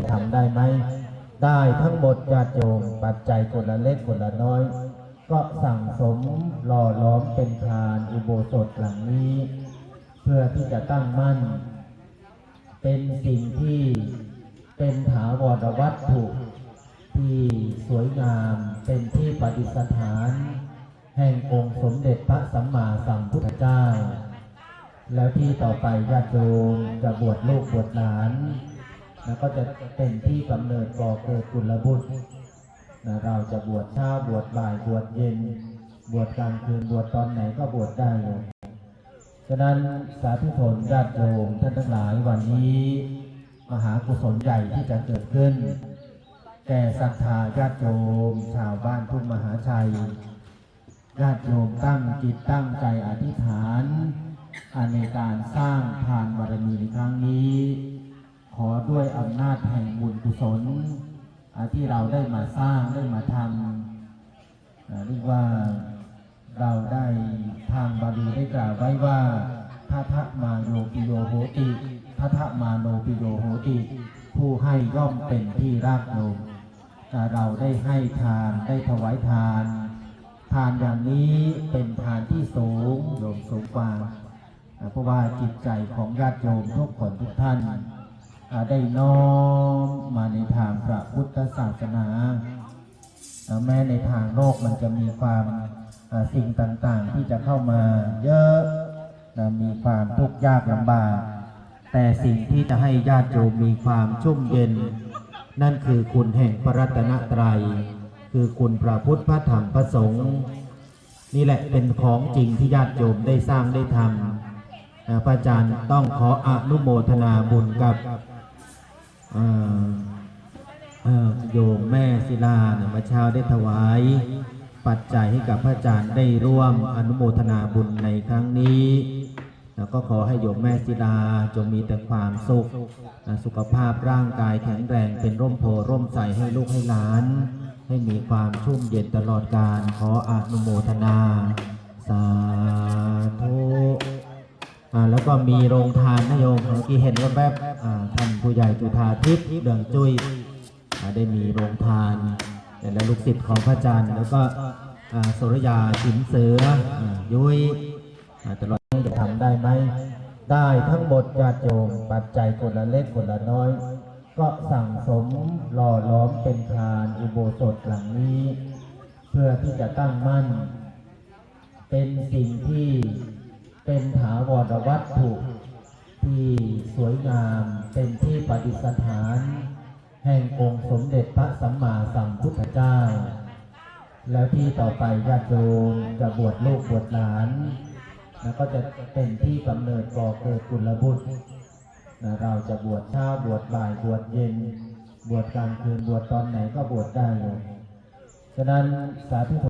จะทำได้ไหม ได้ทั้งหมดญาติโยมปัจจัยคนละเล็กคนละน้อย ก็สั่งสมหล่อล้อมเป็นทานอุโบสถหลังนี้ เพื่อที่จะตั้งมั่น เป็นสิ่งที่เป็นถาวรวัตถุที่สวยงามเป็นที่ประดิษฐาน แห่งองค์สมเด็จพระสัมมาสัมพุทธเจ้า แล้วที่ต่อไปญาติโยมจะบวชลูกบวชหลาน แล้วก็จะเป็นที่กำเนิดก่อเกิดกุลบุตรนะเราจะบวชเช้าบวชบ่ายบวชเย็น บวชกลางคืนบวชตอนไหนก็บวชได้เลยฉะนั้นสาธุชนญาติโยมท่านทั้งหลายวันนี้มหากุศลใหญ่ที่จะเกิดขึ้น แก่ศรัทธาญาติโยมชาวบ้านทุ่งมหาชัยญาติโยมตั้งจิตตั้งใจอธิษฐานอันในการสร้างทานบารมีในครั้งนี้ อด้วยอำนาจแห่งบุญกุศลที่เราได้มาสร้างได้มาทำเรียกว่าเราได้ทางบาลีได้กล่าวไว้ว่าทัทะมาโยปิโยโหติทัทะมาโนปิโยโหติ ผู้ให้ย่อมเป็นที่รักโยมเราได้ให้ทานได้ถวายทาน ทานอย่างนี้เป็นทานที่สูงโยมสูงกว่าเพราะว่าจิตใจของญาติโยมทุกคนทุกท่าน ได้น้อมมาในทางพระพุทธศาสนา แม้ในทางโลกมันจะมีความสิ่งต่างๆ ที่จะเข้ามาเยอะมีความทุกข์ยากลำบาก แต่สิ่งที่จะให้ญาติโยมมีความชุ่มเย็น นั่นคือคุณแห่งพระรัตนตรัย คือคุณพระพุทธพระธรรมพระสงฆ์นี่แหละเป็นของจริงที่ญาติโยมได้สร้างได้ทำอาพระอาจารย์ต้องขออนุโมทนาบุญกับ โยมแม่ศิลาเนี่ยมาเช้าได้ถวาย ปัจจัยให้กับพระอาจารย์ได้ร่วมอนุโมทนาบุญในครั้งนี้แล้วก็ขอให้โยมแม่ศิลาจงมีแต่ความสุข สุขภาพร่างกายแข็งแรงเป็นร่มโพร่มใสให้ลูกให้หลาน ให้มีความชุ่มเย็นตลอดกาลขออนุโมทนา สาธุอ่าแล้วก็มีโรงทานนะโยมเมื่อกี้เห็นแบบๆอ่า ผู้ใหญ่จุธาทิพย์เดืองจุ้ยได้มีโรงทานและลูกศิษย์ของพระอาจารย์แล้วก็สุรยาชิมเสือยุ้ยตลอดจะทำได้ไหม ได้ทั้งหมดญาติโยมปัจจัยคนละเล็กคนละน้อย ก็สั่งสมหล่อล้อมเป็นทานอุโบสถหลังนี้ เพื่อที่จะตั้งมั่น เป็นสิ่งที่เป็นถาวรวัตถุที่ สวยงามเป็นที่ประดิษฐาน แห่งองค์สมเด็จพระสัมมาสัมพุทธเจ้า แล้วที่ต่อไปญาติโยมจะบวชลูกบวชหลานแล้วก็จะเป็นที่กำเนิดก่อเกิดกุลบุตรนะเราจะบวชเช้าบวชบ่ายบวชเย็น บวชกลางคืนบวชตอนไหนก็บวชได้เลยฉะนั้นสาธุ